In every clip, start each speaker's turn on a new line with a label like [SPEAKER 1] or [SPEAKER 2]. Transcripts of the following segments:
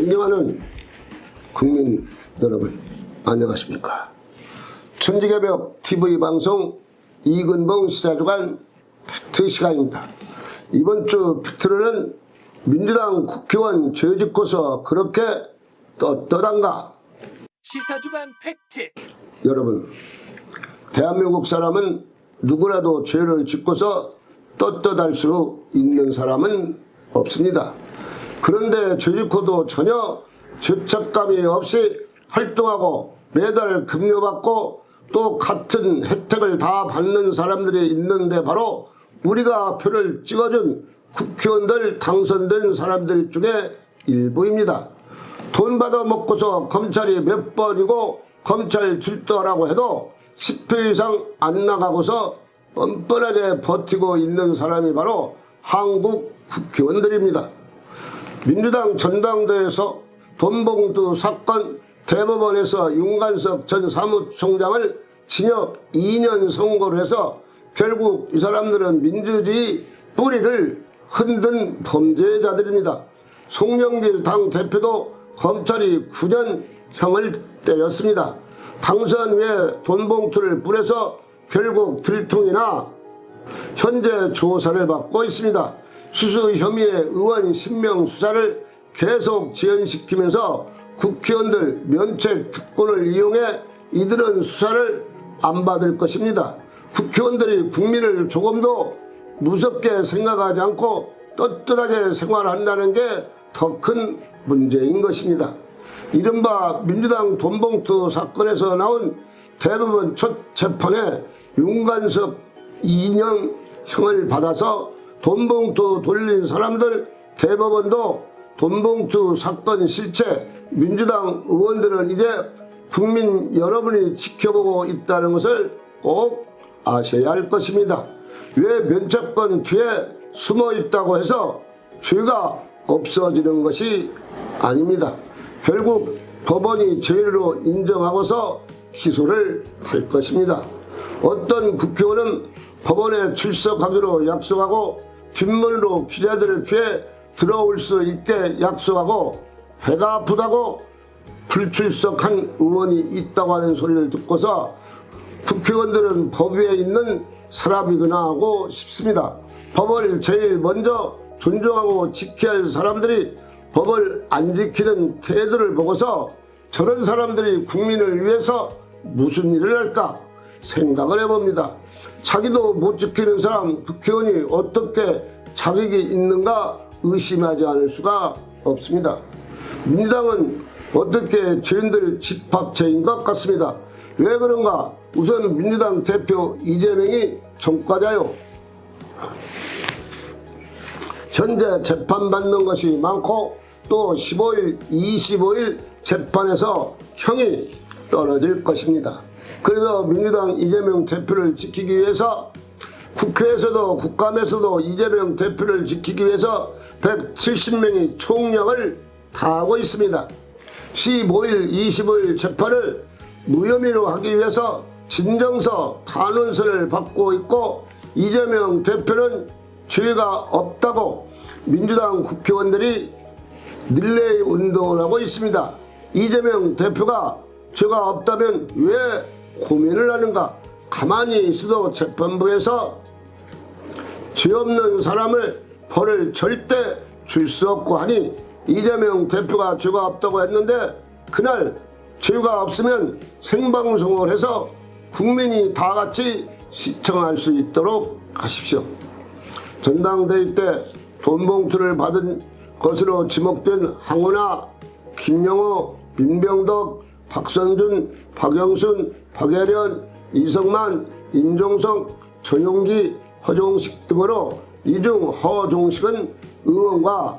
[SPEAKER 1] 존경하는 국민 여러분 안녕하십니까? 천지개벽 TV 방송 이근봉 시사주간 팩트 시간입니다. 이번 주 팩트로는 민주당 국회의원 죄 짓고서 그렇게 떳떳한가?
[SPEAKER 2] 시사주간 팩트.
[SPEAKER 1] 여러분 대한민국 사람은 누구라도 죄를 짓고서 떳떳할 수 있는 사람은 없습니다. 그런데 죄 짓고도 전혀 죄책감이 없이 활동하고 매달 급료받고 또 같은 혜택을 다 받는 사람들이 있는데 바로 우리가 표를 찍어준 국회의원들 당선된 사람들 중에 일부입니다. 돈 받아 먹고서 검찰이 몇 번이고 검찰 출두하라고 해도 10회 이상 안 나가고서 뻔뻔하게 버티고 있는 사람이 바로 한국 국회의원들입니다. 민주당 전당대회에서 돈봉투 사건 대법원에서 윤관석 전 사무총장을 징역 2년 선고를 해서 결국 이 사람들은 민주주의 뿌리를 흔든 범죄자들입니다. 송영길 당 대표도 검찰이 9년 형을 때렸습니다. 당선 후에 돈봉투를 뿌려서 결국 들통이나 현재 조사를 받고 있습니다. 수수 혐의의 의원 신명 수사를 계속 지연시키면서 국회의원들 면책 특권을 이용해 이들은 수사를 안 받을 것입니다. 국회의원들이 국민을 조금도 무섭게 생각하지 않고 떳떳하게 생활한다는 게 더 큰 문제인 것입니다. 이른바 민주당 돈봉투 사건에서 나온 대법원 첫 재판에 윤관석 2년 형을 받아서 돈봉투 돌린 사람들 대법원도 돈봉투 사건 실체 민주당 의원들은 이제 국민 여러분이 지켜보고 있다는 것을 꼭 아셔야 할 것입니다. 왜 면책권 뒤에 숨어 있다고 해서 죄가 없어지는 것이 아닙니다. 결국 법원이 죄로 인정하고서 기소를 할 것입니다. 어떤 국회의원은 법원에 출석하기로 약속하고 뒷문으로 기자들을 피해 들어올 수 있게 약속하고 배가 아프다고 불출석한 의원이 있다고 하는 소리를 듣고서 국회의원들은 법 위에 있는 사람이구나 하고 싶습니다. 법을 제일 먼저 존중하고 지켜야 할 사람들이 법을 안 지키는 태도를 보고서 저런 사람들이 국민을 위해서 무슨 일을 할까 생각을 해봅니다. 자기도 못 지키는 사람 국회의원이 어떻게 자격이 있는가 의심하지 않을 수가 없습니다. 민주당은 어떻게 죄인들 집합체인 것 같습니다. 왜 그런가? 우선 민주당 대표 이재명이 전과자요. 현재 재판받는 것이 많고 또 15일, 25일 재판에서 형이 떨어질 것입니다. 그래서 민주당 이재명 대표를 지키기 위해서 국회에서도 국감에서도 이재명 대표를 지키기 위해서 170명이 총력을 다하고 있습니다. 15일, 25일 재판을 무혐의로 하기 위해서 진정서, 탄원서를 받고 있고 이재명 대표는 죄가 없다고 민주당 국회의원들이 릴레이 운동을 하고 있습니다. 이재명 대표가 죄가 없다면 왜 고민을 하는가? 가만히 있어도 재판부에서 죄 없는 사람을 벌을 절대 줄 수 없고 하니 이재명 대표가 죄가 없다고 했는데 그날 죄가 없으면 생방송을 해서 국민이 다 같이 시청할 수 있도록 하십시오. 전당대회 때 돈봉투를 받은 것으로 지목된 항우나 김영호, 민병덕, 박선준, 박영순, 박예련, 이성만, 임종석, 전용기, 허종식 등으로 이중 허종식은 의원과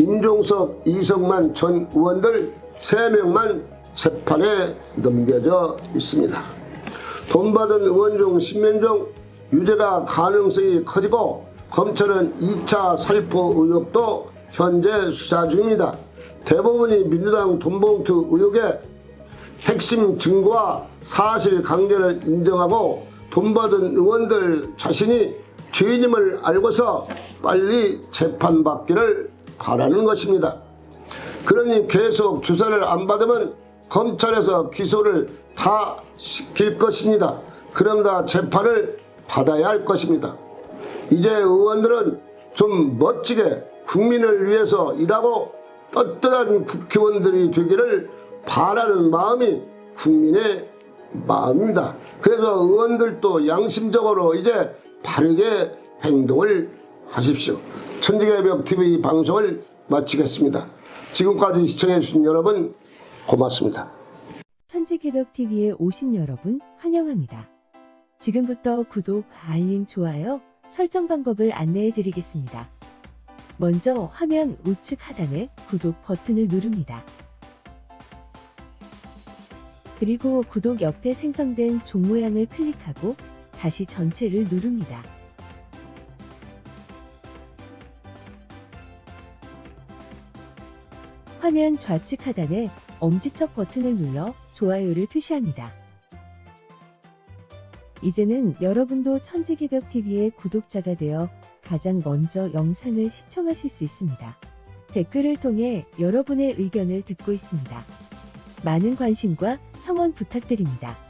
[SPEAKER 1] 임종석, 이성만 전 의원들 3명만 재판에 넘겨져 있습니다. 돈 받은 의원 중 10명 중 유죄가 가능성이 커지고 검찰은 2차 살포 의혹도 현재 수사 중입니다. 대법원이 민주당 돈봉투 의혹의 핵심 증거와 사실 관계를 인정하고 돈 받은 의원들 자신이 죄인임을 알고서 빨리 재판받기를 바라는 것입니다. 그러니 계속 주사를 안 받으면 검찰에서 기소를 다 시킬 것입니다. 그럼 다 재판을 받아야 할 것입니다. 이제 의원들은 좀 멋지게 국민을 위해서 일하고 떳떳한 국회의원들이 되기를 바라는 마음이 국민의 마음입니다. 그래서 의원들도 양심적으로 이제 바르게 행동을 하십시오. 천지개벽 TV 방송을 마치겠습니다. 지금까지 시청해주신 여러분 고맙습니다.
[SPEAKER 3] 천지개벽TV에 오신 여러분 환영합니다. 지금부터 구독, 알림, 좋아요, 설정 방법을 안내해 드리겠습니다. 먼저 화면 우측 하단에 구독 버튼을 누릅니다. 그리고 구독 옆에 생성된 종 모양을 클릭하고 다시 전체를 누릅니다. 화면 좌측 하단에 엄지척 버튼을 눌러 좋아요를 표시합니다. 이제는 여러분도 천지개벽TV의 구독자가 되어 가장 먼저 영상을 시청하실 수 있습니다. 댓글을 통해 여러분의 의견을 듣고 있습니다. 많은 관심과 성원 부탁드립니다.